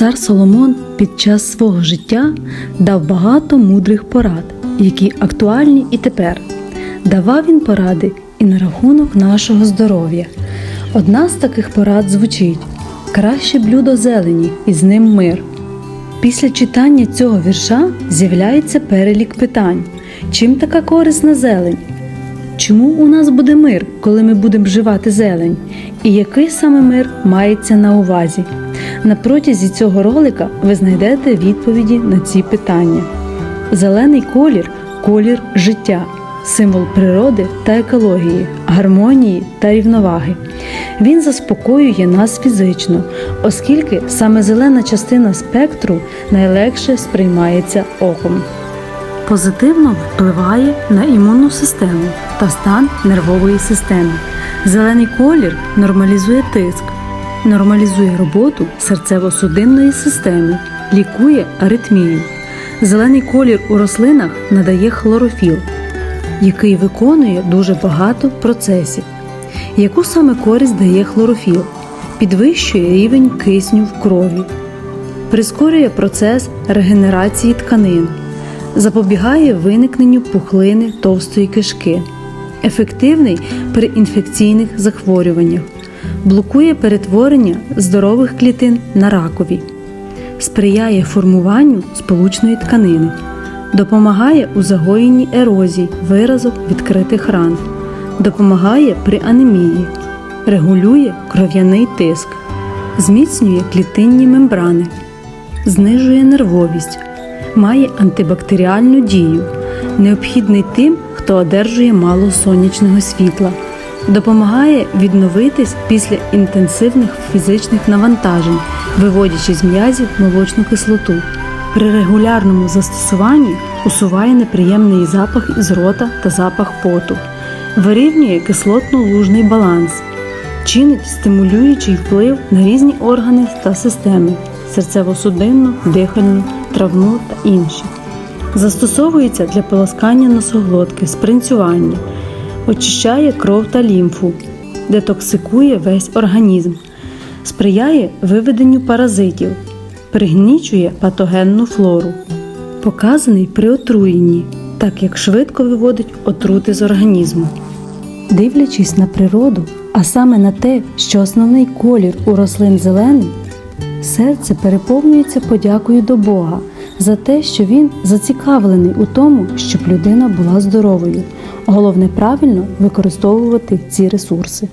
Цар Соломон під час свого життя дав багато мудрих порад, які актуальні і тепер. Давав він поради і на рахунок нашого здоров'я. Одна з таких порад звучить: краще блюдо зелені, і з ним мир. Після читання цього вірша з'являється перелік питань: чим така корисна зелень? Чому у нас буде мир, коли ми будемо вживати зелень? І який саме мир мається на увазі? На протязі цього ролика ви знайдете відповіді на ці питання. Зелений колір колір життя, символ природи та екології, гармонії та рівноваги. Він заспокоює нас фізично, оскільки саме зелена частина спектру найлегше сприймається оком позитивно впливає на імунну систему та стан нервової системи. Зелений колір нормалізує тиск, нормалізує роботу серцево-судинної системи, лікує аритмію. Зелений колір у рослинах надає хлорофіл, який виконує дуже багато процесів. Яку саме користь дає хлорофіл? Підвищує рівень кисню в крові, прискорює процес регенерації тканин, запобігає виникненню пухлини товстої кишки, ефективний при інфекційних захворюваннях, блокує перетворення здорових клітин на ракові, сприяє формуванню сполучної тканини, допомагає у загоєнні ерозій, виразок відкритих ран, допомагає при анемії, регулює кров'яний тиск, зміцнює клітинні мембрани, знижує нервовість. Має антибактеріальну дію, необхідний тим, хто одержує мало сонячного світла, допомагає відновитись після інтенсивних фізичних навантажень, виводячи з м'язів молочну кислоту. При регулярному застосуванні усуває неприємний запах із рота та запах поту, вирівнює кислотно-лужний баланс, чинить стимулюючий вплив на різні органи та системи серцево-судинну, дихальну, травну та інші. Застосовується для полоскання носоглотки, спринцювання, очищає кров та лімфу, детоксикує весь організм, сприяє виведенню паразитів, пригнічує патогенну флору, показаний при отруєнні, так як швидко виводить отрути з організму. Дивлячись на природу, а саме на те, що основний колір у рослин зелений, серце переповнюється подякою до Бога за те, що він зацікавлений у тому, щоб людина була здоровою. Головне правильно використовувати ці ресурси.